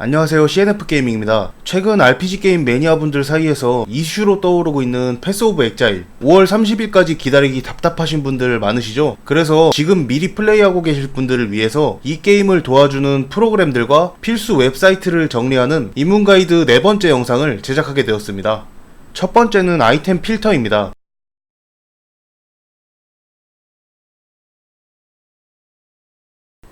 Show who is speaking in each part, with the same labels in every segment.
Speaker 1: 안녕하세요 CNF 게이밍입니다. 최근 RPG 게임 매니아분들 사이에서 이슈로 떠오르고 있는 패스 오브 엑자일 5월 30일까지 기다리기 답답하신 분들 많으시죠? 그래서 지금 미리 플레이하고 계실 분들을 위해서 이 게임을 도와주는 프로그램들과 필수 웹사이트를 정리하는 입문 가이드 네 번째 영상을 제작하게 되었습니다. 첫 번째는 아이템 필터입니다.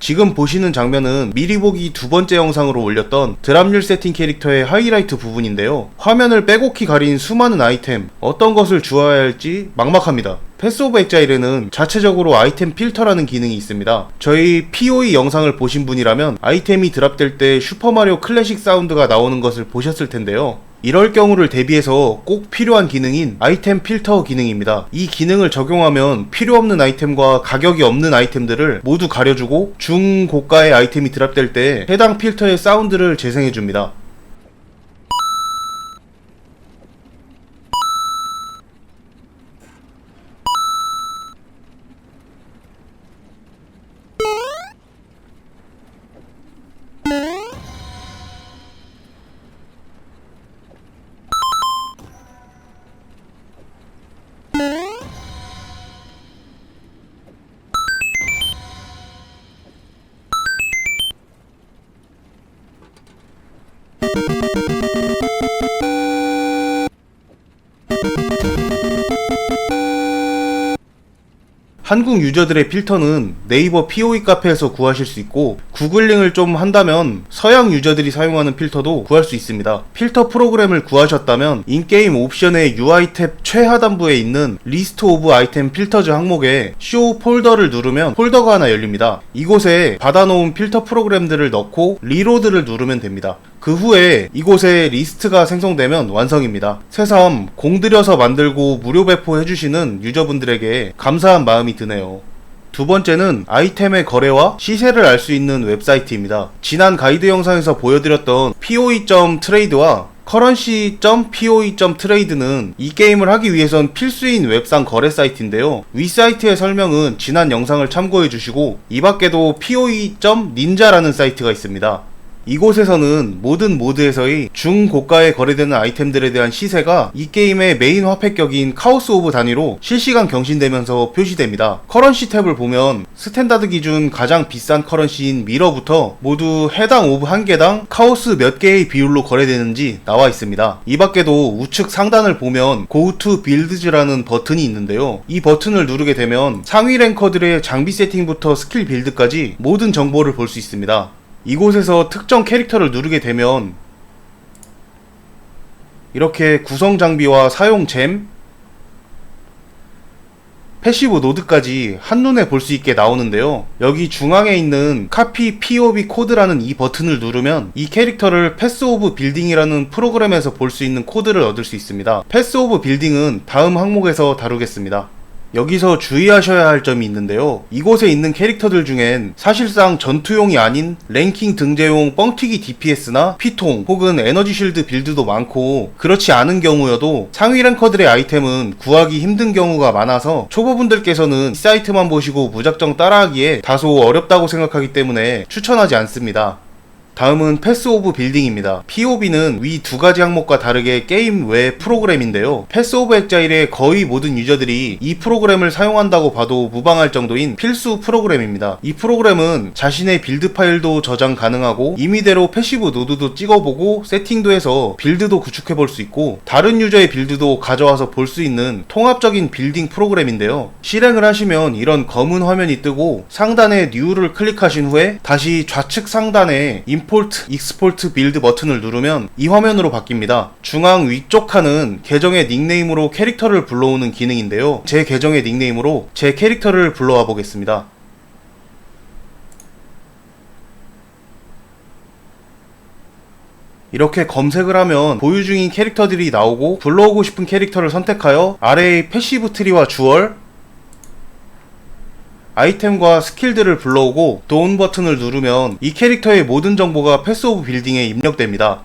Speaker 1: 지금 보시는 장면은 미리 보기 두 번째 영상으로 올렸던 드랍률 세팅 캐릭터의 하이라이트 부분인데요. 화면을 빼곡히 가린 수많은 아이템, 어떤 것을 주어야 할지 막막합니다. 패스 오브 엑자일에는 자체적으로 아이템 필터라는 기능이 있습니다. 저희 POE 영상을 보신 분이라면 아이템이 드랍될 때 슈퍼마리오 클래식 사운드가 나오는 것을 보셨을 텐데요. 이럴 경우를 대비해서 꼭 필요한 기능인 아이템 필터 기능입니다. 이 기능을 적용하면 필요 없는 아이템과 가격이 없는 아이템들을 모두 가려주고 중고가의 아이템이 드랍될 때 해당 필터의 사운드를 재생해줍니다. 한국 유저들의 필터는 네이버 POE 카페에서 구하실 수 있고 구글링을 좀 한다면 서양 유저들이 사용하는 필터도 구할 수 있습니다. 필터 프로그램을 구하셨다면 인게임 옵션의 UI 탭 최하단부에 있는 리스트 오브 아이템 필터즈 항목에 쇼 폴더를 누르면 폴더가 하나 열립니다. 이곳에 받아놓은 필터 프로그램들을 넣고 리로드를 누르면 됩니다. 그 후에 이곳에 리스트가 생성되면 완성입니다. 새삼 공들여서 만들고 무료 배포해주시는 유저분들에게 감사한 마음이 드네요. 두 번째는 아이템의 거래와 시세를 알 수 있는 웹사이트입니다. 지난 가이드 영상에서 보여드렸던 poe.trade와 currency.poe.trade는 이 게임을 하기 위해선 필수인 웹상 거래 사이트인데요. 위 사이트의 설명은 지난 영상을 참고해 주시고 이 밖에도 poe.ninja라는 사이트가 있습니다. 이곳에서는 모든 모드에서의 중고가에 거래되는 아이템들에 대한 시세가 이 게임의 메인 화폐격인 카오스 오브 단위로 실시간 경신되면서 표시됩니다. 커런시 탭을 보면 스탠다드 기준 가장 비싼 커런시인 미러부터 모두 해당 오브 한 개당 카오스 몇 개의 비율로 거래되는지 나와 있습니다. 이 밖에도 우측 상단을 보면 Go to Builds라는 버튼이 있는데요. 이 버튼을 누르게 되면 상위 랭커들의 장비 세팅부터 스킬 빌드까지 모든 정보를 볼 수 있습니다. 이곳에서 특정 캐릭터를 누르게 되면 이렇게 구성 장비와 사용 잼, 패시브 노드까지 한눈에 볼 수 있게 나오는데요. 여기 중앙에 있는 카피 POB 코드라는 이 버튼을 누르면 이 캐릭터를 패스 오브 빌딩이라는 프로그램에서 볼 수 있는 코드를 얻을 수 있습니다. 패스 오브 빌딩은 다음 항목에서 다루겠습니다. 여기서 주의하셔야 할 점이 있는데요. 이곳에 있는 캐릭터들 중엔 사실상 전투용이 아닌 랭킹 등재용 뻥튀기 DPS나 피통 혹은 에너지 쉴드 빌드도 많고 그렇지 않은 경우여도 상위 랭커들의 아이템은 구하기 힘든 경우가 많아서 초보분들께서는 이 사이트만 보시고 무작정 따라하기에 다소 어렵다고 생각하기 때문에 추천하지 않습니다. 다음은 패스 오브 빌딩입니다. POB는 위 두 가지 항목과 다르게 게임 외 프로그램인데요. 패스 오브 엑자일의 거의 모든 유저들이 이 프로그램을 사용한다고 봐도 무방할 정도인 필수 프로그램입니다. 이 프로그램은 자신의 빌드 파일도 저장 가능하고 임의대로 패시브 노드도 찍어보고 세팅도 해서 빌드도 구축해 볼 수 있고 다른 유저의 빌드도 가져와서 볼 수 있는 통합적인 빌딩 프로그램인데요. 실행을 하시면 이런 검은 화면이 뜨고 상단에 New를 클릭하신 후에 다시 좌측 상단에 임포트, 익스포트 빌드 버튼을 누르면 이 화면으로 바뀝니다. 중앙 위쪽 칸은 계정의 닉네임으로 캐릭터를 불러오는 기능인데요. 제 계정의 닉네임으로 제 캐릭터를 불러와 보겠습니다. 이렇게 검색을 하면 보유 중인 캐릭터들이 나오고 불러오고 싶은 캐릭터를 선택하여 아래의 패시브 트리와 주얼, 아이템과 스킬들을 불러오고 도운 버튼을 누르면 이 캐릭터의 모든 정보가 패스 오브 빌딩에 입력됩니다.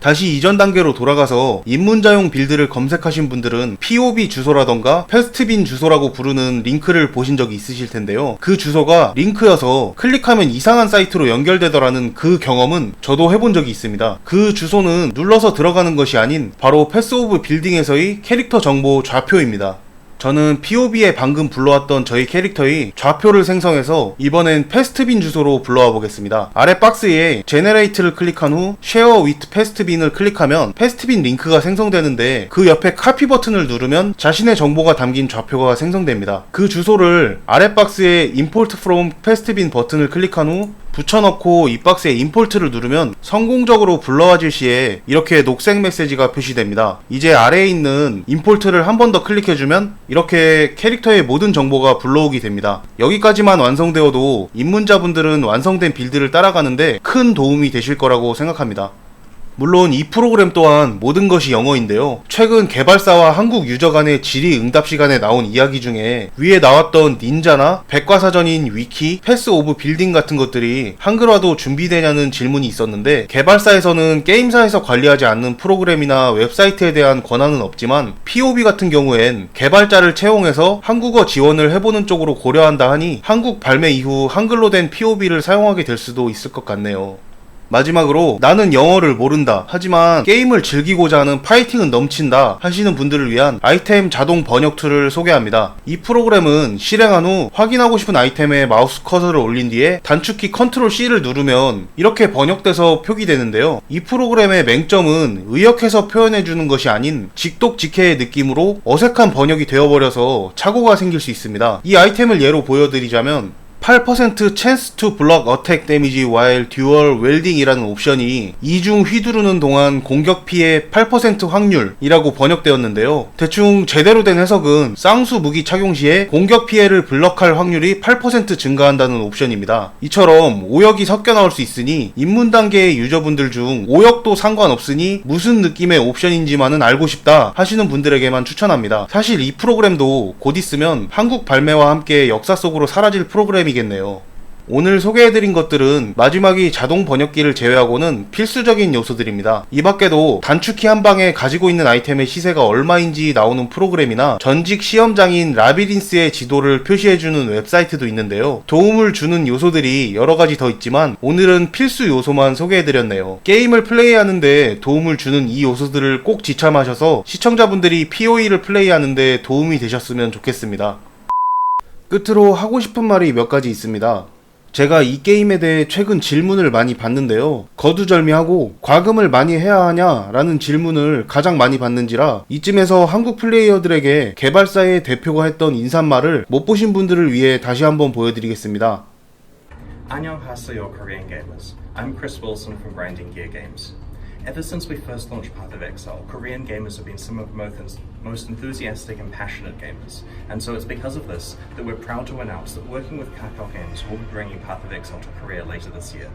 Speaker 1: 다시 이전 단계로 돌아가서 입문자용 빌드를 검색하신 분들은 POB 주소라던가 패스트빈 주소라고 부르는 링크를 보신 적이 있으실 텐데요. 그 주소가 링크여서 클릭하면 이상한 사이트로 연결되더라는 그 경험은 저도 해본 적이 있습니다. 그 주소는 눌러서 들어가는 것이 아닌 바로 패스 오브 빌딩에서의 캐릭터 정보 좌표입니다. 저는 POB에 방금 불러왔던 저희 캐릭터의 좌표를 생성해서 이번엔 패스트빈 주소로 불러와 보겠습니다. 아래 박스에 제네레이트를 클릭한 후 쉐어 위트 패스트빈을 클릭하면 패스트빈 링크가 생성되는데 그 옆에 카피 버튼을 누르면 자신의 정보가 담긴 좌표가 생성됩니다. 그 주소를 아래 박스에 import from 패스트빈 버튼을 클릭한 후 붙여넣고 이 박스에 임포트를 누르면 성공적으로 불러와질 시에 이렇게 녹색 메시지가 표시됩니다. 이제 아래에 있는 임포트를 한 번 더 클릭해주면 이렇게 캐릭터의 모든 정보가 불러오게 됩니다. 여기까지만 완성되어도 입문자분들은 완성된 빌드를 따라가는데 큰 도움이 되실 거라고 생각합니다. 물론 이 프로그램 또한 모든 것이 영어인데요. 최근 개발사와 한국 유저 간의 질의 응답 시간에 나온 이야기 중에 위에 나왔던 닌자나 백과사전인 위키, 패스 오브 빌딩 같은 것들이 한글화도 준비되냐는 질문이 있었는데 개발사에서는 게임사에서 관리하지 않는 프로그램이나 웹사이트에 대한 권한은 없지만 POB 같은 경우엔 개발자를 채용해서 한국어 지원을 해보는 쪽으로 고려한다 하니 한국 발매 이후 한글로 된 POB를 사용하게 될 수도 있을 것 같네요. 마지막으로 나는 영어를 모른다. 하지만 게임을 즐기고자 하는 파이팅은 넘친다. 하시는 분들을 위한 아이템 자동 번역 툴을 소개합니다. 이 프로그램은 실행한 후 확인하고 싶은 아이템에 마우스 커서를 올린 뒤에 단축키 컨트롤 C를 누르면 이렇게 번역돼서 표기되는데요. 이 프로그램의 맹점은 의역해서 표현해주는 것이 아닌 직독직해의 느낌으로 어색한 번역이 되어버려서 착오가 생길 수 있습니다. 이 아이템을 예로 보여드리자면 8% chance to block attack damage while dual welding이라는 옵션이 이중 휘두르는 동안 공격 피해 8% 확률이라고 번역되었는데요. 대충 제대로 된 해석은 쌍수 무기 착용 시에 공격 피해를 블럭할 확률이 8% 증가한다는 옵션입니다. 이처럼 오역이 섞여 나올 수 있으니 입문 단계의 유저분들 중 오역도 상관없으니 무슨 느낌의 옵션인지만은 알고 싶다 하시는 분들에게만 추천합니다. 사실 이 프로그램도 곧 있으면 한국 발매와 함께 역사 속으로 사라질 프로그램이 겠네요 오늘 소개해드린 것들은 마지막이 자동 번역기를 제외하고는 필수적인 요소들입니다. 이 밖에도 단축키 한 방에 가지고 있는 아이템의 시세가 얼마인지 나오는 프로그램이나 전직 시험장인 라비린스의 지도를 표시해주는 웹사이트도 있는데요. 도움을 주는 요소들이 여러 가지 더 있지만 오늘은 필수 요소만 소개해드렸네요. 게임을 플레이하는데 도움을 주는 이 요소들을 꼭 지참하셔서 시청자분들이 POE를 플레이하는데 도움이 되셨으면 좋겠습니다. 끝으로 하고 싶은 말이 몇 가지 있습니다. 제가 이 게임에 대해 최근 질문을 많이 받는데요. 거두절미하고 과금을 많이 해야 하냐라는 질문을 가장 많이 받는지라 이쯤에서 한국 플레이어들에게 개발사의 대표가 했던 인사말을 못 보신 분들을 위해 다시 한번 보여드리겠습니다.
Speaker 2: 안녕하세요, Korean gamers. I'm Chris Wilson from Grinding Gear Games. Ever since we first launched Path of Exile, Korean gamers have been some of the most, enthusiastic and passionate gamers. And so it's because of this that we're proud to announce that working with Kakao Games, we'll be bringing Path of Exile to Korea later this year.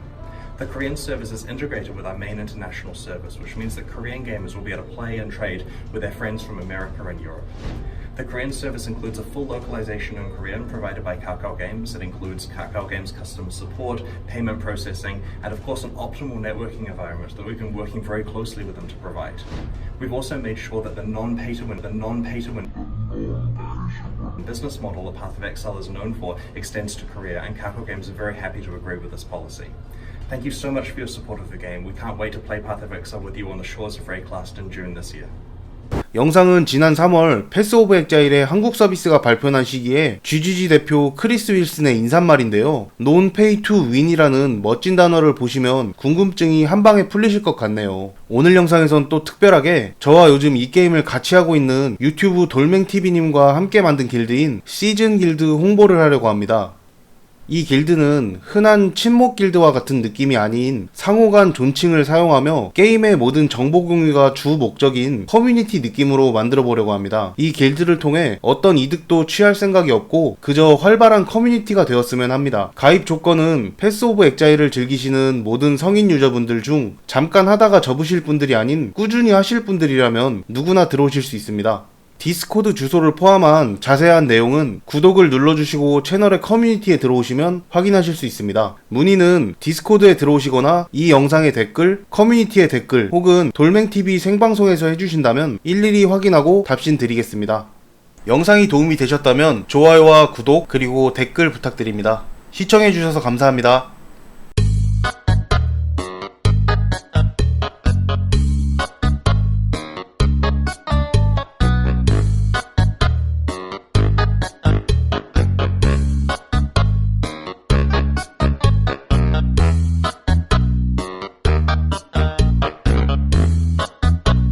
Speaker 2: The Korean service is integrated with our main international service, which means that Korean gamers will be able to play and trade with their friends from America and Europe. The Korean service includes a full localization in Korean provided by Kakao Games. It includes Kakao Games customer support, payment processing, and of course an optimal networking environment that we've been working very closely with them to provide. We've also made sure that the non-pay to win, the non-pay to win business model the Path of Exile is known for extends to Korea, and Kakao Games are very happy to agree with this policy. Thank you so much for your support of the game. We can't wait to play Path of Exile with you on the shores of Rayclast in June this year.
Speaker 1: 영상은 지난 3월 패스 오브 엑자일의 한국 서비스가 발표한 시기에 GGG 대표 크리스 윌슨의 인사말인데요. Non pay to win이라는 멋진 단어를 보시면 궁금증이 한 방에 풀리실 것 같네요. 오늘 영상에선 또 특별하게 저와 요즘 이 게임을 같이 하고 있는 유튜브 돌맹TV님과 함께 만든 길드인 시즌 길드 홍보를 하려고 합니다. 이 길드는 흔한 친목 길드와 같은 느낌이 아닌 상호간 존칭을 사용하며 게임의 모든 정보 공유가 주 목적인 커뮤니티 느낌으로 만들어 보려고 합니다. 이 길드를 통해 어떤 이득도 취할 생각이 없고 그저 활발한 커뮤니티가 되었으면 합니다. 가입 조건은 패스 오브 엑자일을 즐기시는 모든 성인 유저분들 중 잠깐 하다가 접으실 분들이 아닌 꾸준히 하실 분들이라면 누구나 들어오실 수 있습니다. 디스코드 주소를 포함한 자세한 내용은 구독을 눌러주시고 채널의 커뮤니티에 들어오시면 확인하실 수 있습니다. 문의는 디스코드에 들어오시거나 이 영상의 댓글, 커뮤니티의 댓글 혹은 돌맹TV 생방송에서 해주신다면 일일이 확인하고 답신 드리겠습니다. 영상이 도움이 되셨다면 좋아요와 구독 그리고 댓글 부탁드립니다. 시청해주셔서 감사합니다.